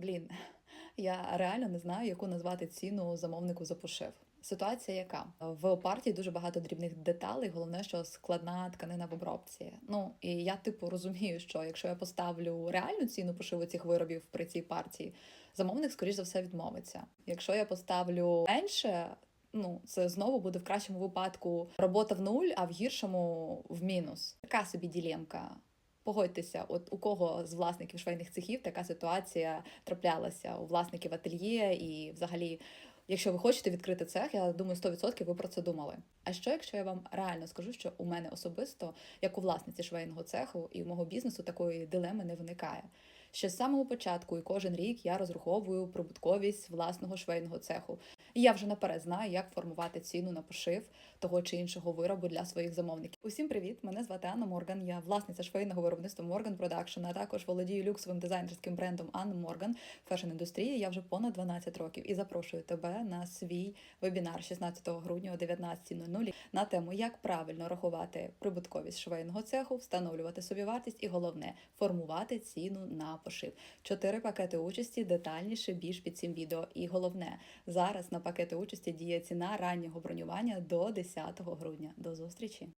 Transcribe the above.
Блін, я реально не знаю, яку назвати ціну замовнику за пошив. Ситуація яка в партії дуже багато дрібних деталей. Головне, що складна тканина в обробці. Ну і я типу розумію, що якщо я поставлю реальну ціну пошиву цих виробів при цій партії, замовник скоріш за все відмовиться. Якщо я поставлю менше. Ну, це знову буде в кращому випадку робота в нуль, а в гіршому в мінус. Така собі ділемка. Погодьтеся, от у кого з власників швейних цехів така ситуація траплялася у власників ательє і взагалі. Якщо ви хочете відкрити цех, я думаю, 100% ви про це думали. А що, якщо я вам реально скажу, що у мене особисто, як у власниці швейного цеху і у мого бізнесу, такої дилеми не виникає? Ще з самого початку і кожен рік я розраховую прибутковість власного швейного цеху. Я вже наперед знаю, як формувати ціну на пошив того чи іншого виробу для своїх замовників. Усім привіт! Мене звати Анна Морган. Я власниця швейного виробництва Morgan Production, а також володію люксовим дизайнерським брендом Анна Морган фешн індустрії. Я вже понад 12 років і запрошую тебе на свій вебінар 16 грудня о 19.00 на тему, як правильно рахувати прибутковість швейного цеху, встановлювати собівартість і головне формувати ціну на пошив. Чотири пакети участі детальніше більш під цим відео. І головне зараз на пакети участі діє ціна раннього бронювання до 10 грудня. До зустрічі!